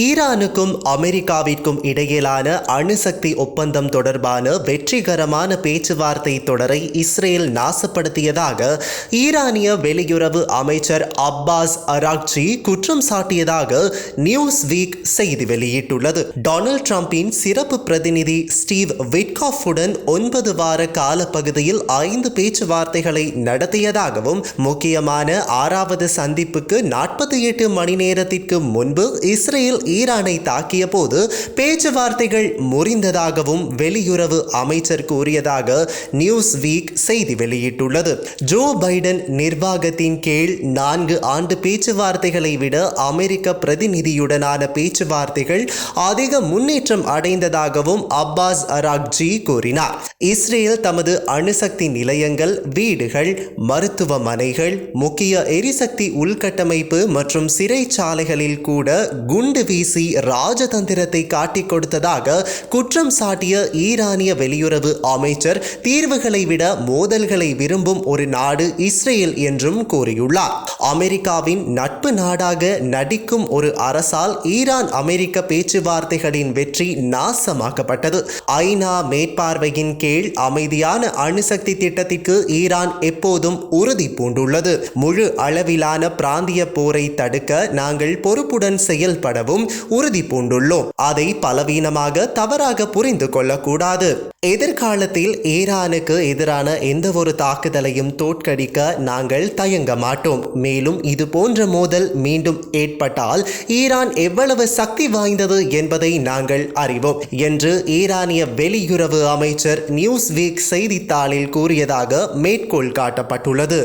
ஈரானுக்கும் அமெரிக்காவிற்கும் இடையிலான அணுசக்தி ஒப்பந்தம் தொடர்பான வெற்றிகரமான பேச்சுவார்த்தை தொடரை இஸ்ரேல் நாசப்படுத்தியதாக ஈரானிய வெளியுறவு அமைச்சர் அப்பாஸ் அராக்ஜி குற்றம் சாட்டியதாக நியூஸ் வீக் செய்தி வெளியிட்டுள்ளது. டொனால்ட் ட்ரம்பின் சிறப்பு பிரதிநிதி ஸ்டீவ் விட் விட்காஃபுடன் ஒன்பது வார காலப்பகுதியில் ஐந்து பேச்சுவார்த்தைகளை நடத்தியதாகவும் முக்கியமான ஆறாவது சந்திப்புக்கு நாற்பத்தி எட்டு மணி நேரத்திற்கு முன்பு இஸ்ரேல் ஈரானை தாக்கிய போது பேச்சுவார்த்தைகள் முறிந்ததாகவும் வெளியுறவு அமைச்சர் கூறியதாக நியூஸ் வீக் செய்தி வெளியிட்டுள்ளது. ஜோ பைடன் நிர்வாகத்தின் கீழ் நான்கு ஆண்டு பேச்சுவார்த்தைகளை விட அமெரிக்க பிரதிநிதியுடனான பேச்சுவார்த்தைகள் அதிக முன்னேற்றம் அடைந்ததாகவும் அப்பாஸ் அராக்ஜி கூறினார். இஸ்ரேல் தமது அணுசக்தி நிலையங்கள் வீடுகள் மருத்துவமனைகள் முக்கிய எரிசக்தி உள்கட்டமைப்பு மற்றும் சிறைச்சாலைகளில் கூட குண்டு வீசி ராஜதந்திரத்தை காட்டிக் கொடுத்ததாக குற்றம் சாட்டிய ஈரானிய வெளியுறவு அமைச்சர் தீர்வுகளை விட மோதல்களை விரும்பும் ஒரு நாடு இஸ்ரேல் என்றும் கூறியுள்ளார். அமெரிக்காவின் நட்பு நாடாக நடிக்கும் ஒரு அரசால் ஈரான் அமெரிக்க பேச்சுவார்த்தைகளின் வெற்றி நாசமாக்கப்பட்டது. ஐநா மேற்பார்வையின் கீழ் அமைதியான அணுசக்தி திட்டத்திற்கு ஈரான் எப்போதும் உறுதி பூண்டுள்ளது. முழு அளவிலான பிராந்திய போரை தடுக்க நாங்கள் பொறுப்புடன் செயல்படவும் உறுதி பூண்டுள்ளோம். அதை பலவீனமாக தவறாக புரிந்து கொள்ளக்கூடாது. எதிர்காலத்தில் ஈரானுக்கு எதிரான எந்த ஒரு தாக்குதலையும் தோற்கடிக்க நாங்கள் தயங்க மாட்டோம். மேலும் இது போன்ற மோதல் மீண்டும் ஏற்பட்டால் ஈரான் எவ்வளவு சக்தி வாய்ந்தது என்பதை நாங்கள் அறிவோம் என்று ஈரானிய வெளியுறவு அமைச்சர் நியூஸ் வீக் செய்தித்தாளில் கூறியதாக மேற்கோள் காட்டப்பட்டுள்ளது.